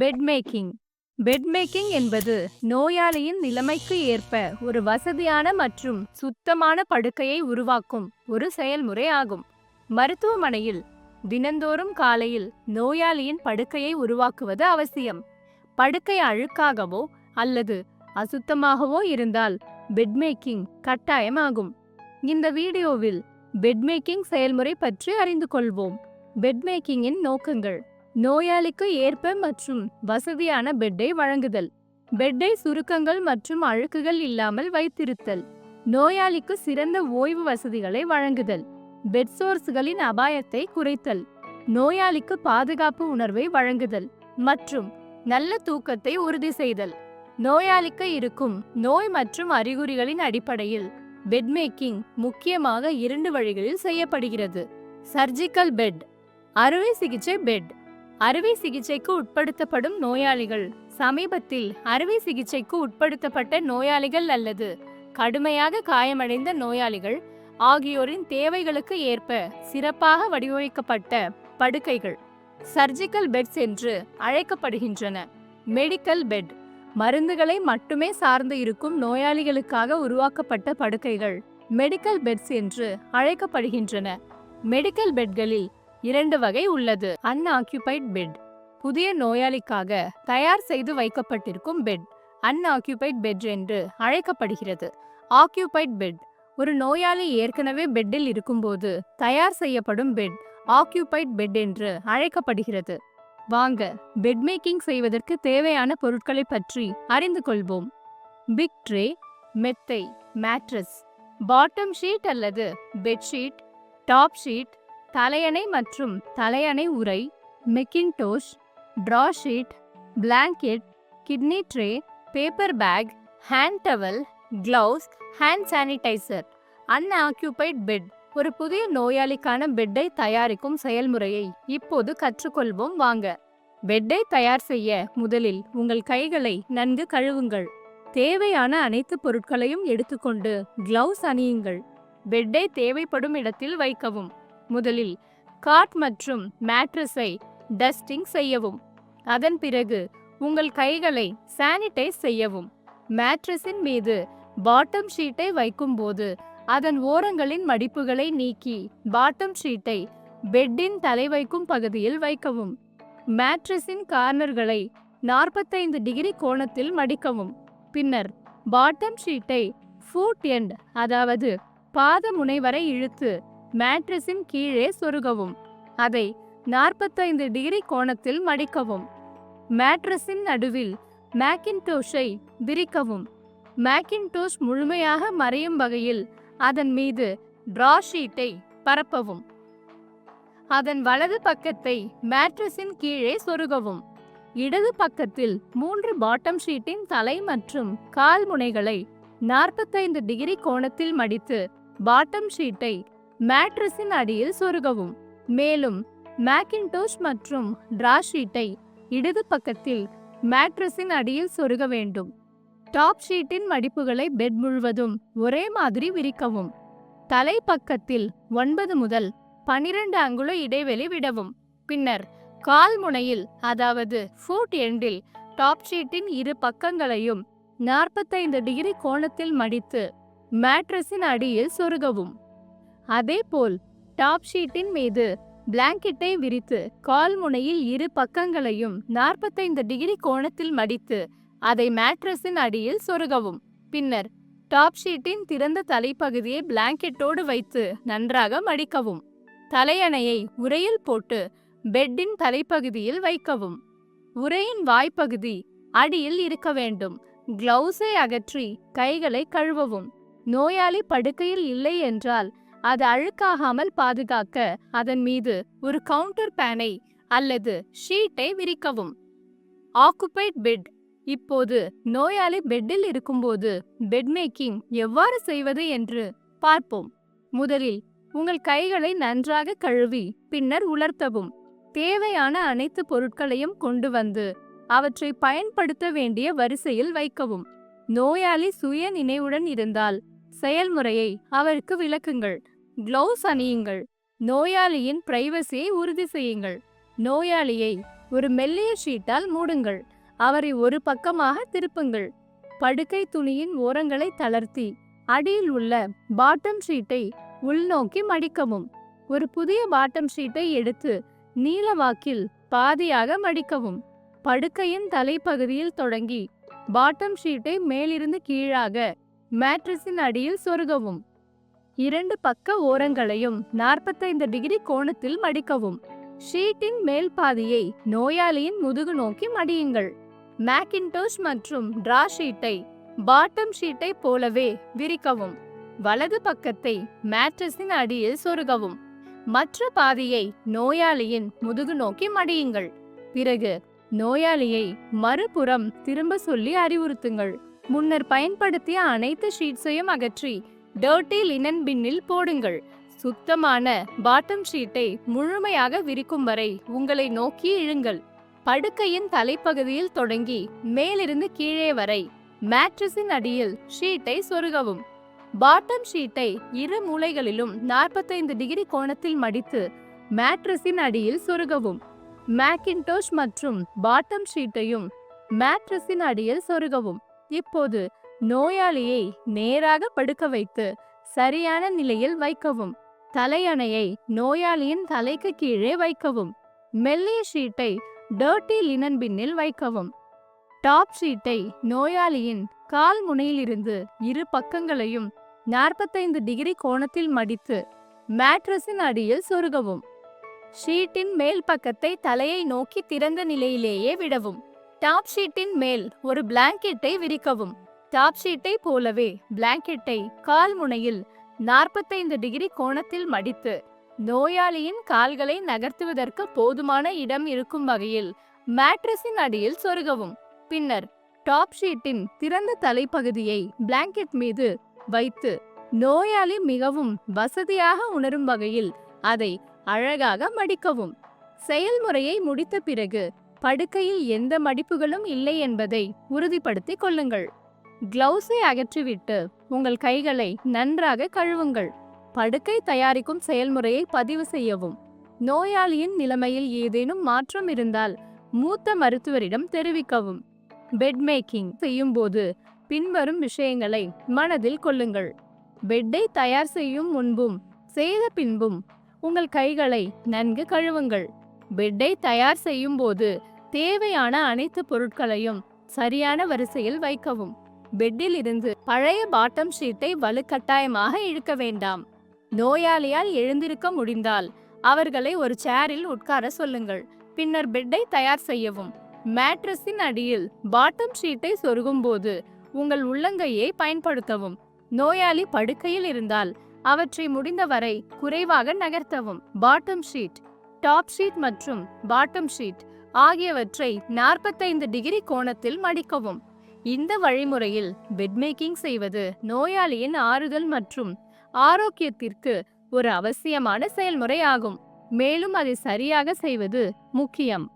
Bed making bed making என்பது நோயாளியின் நிலைமைக்கு ஏற்ப ஒரு வசதியான மற்றும் சுத்தமான படுக்கையை உருவாக்கும் ஒரு செயல்முறை ஆகும். மருத்துவமனையில் தினந்தோறும் காலையில் நோயாளியின் படுக்கையை உருவாக்குவது அவசியம். படுக்கை அழுக்காகவோ அல்லது அசுத்தமாகவோ இருந்தால் பெட் மேக்கிங் கட்டாயமாகும் இந்த வீடியோவில் பெட் மேக்கிங் செயல்முறை பற்றி அறிந்து கொள்வோம். பெட் மேக்கிங்கின் நோக்கங்கள். நோயாளிக்கு ஏற்ப மற்றும் வசதியான பெட்டை வழங்குதல். பெட்டை சுருக்கங்கள் மற்றும் அழுக்குகள் இல்லாமல் வைத்திருத்தல். நோயாளிக்கு சிறந்த ஓய்வு வசதிகளை வழங்குதல். பெட் சோர்ஸ்களின் அபாயத்தை குறைத்தல். நோயாளிக்கு பாதுகாப்பு உணர்வை வழங்குதல் மற்றும் நல்ல தூக்கத்தை உறுதி செய்தல். நோயாளிக்கு இருக்கும் நோய் மற்றும் அறிகுறிகளின் அடிப்படையில் பெட் மேக்கிங் முக்கியமாக இரண்டு வழிகளில் செய்யப்படுகிறது. சர்ஜிக்கல் பெட் அறுவை சிகிச்சை பெட் அறுவை சிகிச்சைக்கு உட்படுத்தப்படும் நோயாளிகள். சமீபத்தில் அறுவை சிகிச்சைக்கு உட்படுத்தப்பட்ட நோயாளிகள் அல்லது கடுமையாக காயமடைந்த நோயாளிகள் ஆகியோரின் தேவைகளுக்கு ஏற்ப சிறப்பாக வடிவமைக்கப்பட்ட படுக்கைகள் சர்ஜிக்கல் பெட்ஸ் என்று அழைக்கப்படுகின்றன. மெடிக்கல் பெட் மருந்துகளை மட்டுமே சார்ந்து இருக்கும் நோயாளிகளுக்காக உருவாக்கப்பட்ட படுக்கைகள் மெடிக்கல் பெட்ஸ் என்று அழைக்கப்படுகின்றன. மெடிக்கல் பெட்களில் இரண்டு வகை உள்ளது. அன்ஆக்யூபைட் பெட் புதிய நோயாளிக்காக தயார் செய்து வைக்கப்பட்டிருக்கும் பெட் அன்ஆக்யூபைட் பெட் என்று அழைக்கப்படுகிறது. ஆக்யூபைட் பெட் ஒரு நோயாளி ஏற்கனவே பெட்டில் இருக்கும்போது தயார் செய்யப்படும் பெட் ஆக்யூபைட் பெட் என்று அழைக்கப்படுகிறது. வாங்க பெட் மேக்கிங் செய்வதற்கு தேவையான பொருட்களை பற்றி அறிந்து கொள்வோம். பிக் ட்ரே மெத்தை மேட்ரஸ் பாட்டம் ஷீட் அல்லது பெட்ஷீட் டாப் ஷீட் தலையணை மற்றும் தலையணை உரை mackintosh draw sheet blanket kidney tray paper bag hand towel gloves hand sanitizer unoccupied bed ஒரு புதிய நோயாளிக்கான பெட்டை தயாரிக்கும் செயல்முறையை இப்போது கற்றுக்கொள்வோம் வாங்க. பெட்டை தயார் செய்ய முதலில் உங்கள் கைகளை நன்கு கழுவுங்கள். தேவையான அனைத்து பொருட்களையும் எடுத்துக்கொண்டு கிளவுஸ் அணியுங்கள். பெட்டை தேவைப்படும் இடத்தில் வைக்கவும். முதலில் காட் மற்றும் மேட்ரஸை டஸ்டிங் செய்யவும் அதன் பிறகு உங்கள் கைகளை சானிடைஸ் செய்யவும். மேட்ரஸின் மீது பாட்டம் ஷீட்டை வைக்கும்போது அதன் ஓரங்களின் மடிப்புகளை நீக்கி பாட்டம் ஷீட்டை பெட்டின் தலை வைக்கும் பகுதியில் வைக்கவும். மேட்ரஸின் கார்னர்களை நாற்பத்தைந்து டிகிரி கோணத்தில் மடிக்கவும். பின்னர் பாட்டம் ஷீட்டை ஃபூட் எண்ட் அதாவது பாத முனை வரை இழுத்து மேட்ரஸின் கீழே சொருகவும். அதை நாற்பத்தைந்து டிகிரி கோணத்தில் மடிக்கவும். மேட்ரஸின் நடுவில் மேக்கின்டோஷை விரிக்கவும். மேக்கின்டோஷ் முழுமையாக மறையும் வகையில் அதன் மீது டிரா ஷீட்டை பரப்பவும். அதன் வலது பக்கத்தை மேட்ரஸின் கீழே சொருகவும். இடது பக்கத்தில் மூன்று பாட்டம் ஷீட்டின் தலை மற்றும் கால் முனைகளை நாற்பத்தைந்து டிகிரி கோணத்தில் மடித்து பாட்டம் ஷீட்டை மேட்ரஸின் அடியில் சொருகவும். மேலும் மேக்கின்டோஷ் மற்றும் டிராஷீட்டை இடது பக்கத்தில் மேட்ரஸின் அடியில் சொருக வேண்டும். டாப் ஷீட்டின் மடிப்புகளை பெட் முழுவதும் ஒரே மாதிரி விரிக்கவும். தலை பக்கத்தில் ஒன்பது முதல் பனிரெண்டு அங்குல இடைவெளி விடவும். பின்னர் கால் முனையில் அதாவது ஃபூட் எண்டில் டாப் ஷீட்டின் இரு பக்கங்களையும் நாற்பத்தைந்து டிகிரி கோணத்தில் மடித்து மேட்ரஸின் அடியில் சொருகவும். அதேபோல் டாப் ஷீட்டின் மீது பிளாங்கெட்டை விரித்து கால் முனையில் இரு பக்கங்களையும் நாற்பத்தைந்து டிகிரி கோணத்தில் மடித்து அதை மேட்ரஸின் அடியில் சொருகவும். பின்னர் டாப் ஷீட்டின் திறந்த தலைப்பகுதியை பிளாங்கெட்டோடு வைத்து நன்றாக மடிக்கவும். தலையணையை உரையில் போட்டு பெட்டின் தலைப்பகுதியில் வைக்கவும். உரையின் வாய்ப்பகுதி அடியில் இருக்க வேண்டும். கிளவுஸை அகற்றி கைகளை கழுவவும். நோயாளி படுக்கையில் இல்லை என்றால் அது அழுக்காகாமல் பாதுகாக்க அதன் மீது ஒரு கவுண்டர் பேனை அல்லது ஷீட்டை விரிக்கவும். ஆக்குபைட் பெட் இப்போது நோயாளி பெட்டில் இருக்கும்போது பெட் மேக்கிங் எவ்வாறு செய்வது என்று பார்ப்போம். முதலில் உங்கள் கைகளை நன்றாக கழுவி பின்னர் உலர்த்தவும். தேவையான அனைத்து பொருட்களையும் கொண்டு வந்து அவற்றை பயன்படுத்த வேண்டிய வரிசையில் வைக்கவும். நோயாளி சுய நினைவுடன் இருந்தால் செயல்முறையை அவருக்கு விளக்குங்கள். கிளவுஸ் அணியுங்கள். நோயாளியின் பிரைவசியை உறுதி செய்யுங்கள். நோயாளியை ஒரு மெல்லிய ஷீட்டால் மூடுங்கள். அவரை ஒரு பக்கமாக திருப்புங்கள். படுக்கை துணியின் ஓரங்களை தளர்த்தி அடியில் உள்ள பாட்டம் ஷீட்டை உள்நோக்கி மடிக்கவும். ஒரு புதிய பாட்டம் ஷீட்டை எடுத்து நீளவாக்கில் பாதியாக மடிக்கவும். படுக்கையின் தலைப்பகுதியில் தொடங்கி பாட்டம் ஷீட்டை மேலிருந்து கீழாக மேட்ரஸின் அடியில் சொருகவும். இரண்டு பக்க ஓரங்களையும் நாற்பத்தைந்து டிகிரி கோணத்தில் மடிக்கவும். ஷீட்டின் மேல் பாதியை நோயாளியின் முதுகு நோக்கி மடியுங்கள். மேக்கின்டோஷ் மற்றும் டிரா ஷீட்டை பாட்டம் ஷீட்டை போலவே விரிக்கவும். வலது பக்கத்தை மேட்ரஸின் அடியில் சொருகவும். மற்ற பாதியை நோயாளியின் முதுகு நோக்கி மடியுங்கள். பிறகு நோயாளியை மறுபுறம் திரும்ப சொல்லி அறிவுறுத்துங்கள். முன்னர் பயன்படுத்திய அனைத்து ஷீட்ஸையும் அகற்றி டர்ட்டி லினன் பின்னில் போடுங்கள். சுத்தமான பாட்டம் ஷீட்டை முழுமையாக விரிக்கும் வரை உங்களை நோக்கி இழுங்கள். படுக்கையின் தலைப்பகுதியில் தொடங்கி மேலிருந்து கீழே வரை மேட்ரஸின் அடியில் ஷீட்டை சொருகவும். பாட்டம் ஷீட்டை இரு மூலைகளிலும் நாற்பத்தைந்து டிகிரி கோணத்தில் மடித்து மேட்ரஸின் அடியில் சொருகவும். மேக்கின்டோஷ் மற்றும் பாட்டம் ஷீட்டையும் மேட்ரஸின் அடியில் சொருகவும். இப்போது நோயாளியை நேராக படுக்க வைத்து சரியான நிலையில் வைக்கவும். தலையணையை நோயாளியின் தலைக்கு கீழே வைக்கவும். மெல்லிய ஷீட்டை டர்ட்டி லினன் பின்னில் வைக்கவும். டாப் ஷீட்டை நோயாளியின் கால் முனையிலிருந்து இரு பக்கங்களையும் நாற்பத்தைந்து டிகிரி கோணத்தில் மடித்து மேட்ரஸின் அடியில் சொருகவும். ஷீட்டின் மேல் பக்கத்தை தலையை நோக்கி திறந்த நிலையிலேயே விடவும். டாப் ஷீட்டின் மேல் ஒரு பிளாங்கெட்டை விரிக்கவும். டாப் ஷீட்டை போலவே பிளாங்கெட்டை கால் முனையில் நாற்பத்தைந்து டிகிரி கோணத்தில் மடித்து நோயாளியின் கால்களை நகர்த்துவதற்கு போதுமான இடம் இருக்கும் வகையில் மேட்ரஸின் அடியில் சொருகவும். பின்னர் டாப் ஷீட்டின் திறந்த தலைப்பகுதியை பிளாங்கெட் மீது வைத்து நோயாளி மிகவும் வசதியாக உணரும் வகையில் அதை அழகாக மடிக்கவும். செயல்முறையை முடித்த பிறகு படுக்கையில் எந்த மடிப்புகளும் இல்லை என்பதை உறுதிப்படுத்திக் கொள்ளுங்கள். கிளவுஸை அகற்றிவிட்டு உங்கள் கைகளை நன்றாக கழுவுங்கள். படுக்கை தயாரிக்கும் செயல்முறையை பதிவு செய்யவும். நோயாளியின் நிலைமையில் ஏதேனும் மாற்றம் இருந்தால் மூத்த மருத்துவரிடம் தெரிவிக்கவும். பெட் மேக்கிங் செய்யும்போது பின்வரும் விஷயங்களை மனதில் கொள்ளுங்கள். பெட்டை தயார் செய்யும் முன்பும் செய்த பின்பும் உங்கள் கைகளை நன்கு கழுவுங்கள். பெட்டை தயார் செய்யும் போது தேவையான அனைத்து பொருட்களையும் சரியான வரிசையில் வைக்கவும். பெட்டில் இருந்து பழைய பாட்டம் ஷீட்டை வலுக்கட்டாயமாக இழுக்க வேண்டாம். நோயாளியால் எழுந்திருக்க முடிந்தால் அவர்களை ஒரு சேரில் உட்கார சொல்லுங்கள். பின்னர் பெட்டை தயார் செய்யவும். மேட்ரஸின் அடியில் பாட்டம் ஷீட்டை சொருகும் போது உங்கள் உள்ளங்கையை பயன்படுத்தவும். நோயாளி படுக்கையில் இருந்தால் அவற்றை முடிந்தவரை குறைவாக நகர்த்தவும். பாட்டம் ஷீட் டாப் ஷீட் மற்றும் பாட்டம் ஷீட் ஆகியவற்றை நாற்பத்தைந்து டிகிரி கோணத்தில் மடிக்கவும். இந்த வழிமுறையில் பெட் மேக்கிங் செய்வது நோயாளியின் ஆறுதல் மற்றும் ஆரோக்கியத்திற்கு ஒரு அவசியமான செயல்முறை ஆகும் மேலும் அதை சரியாக செய்வது முக்கியம்.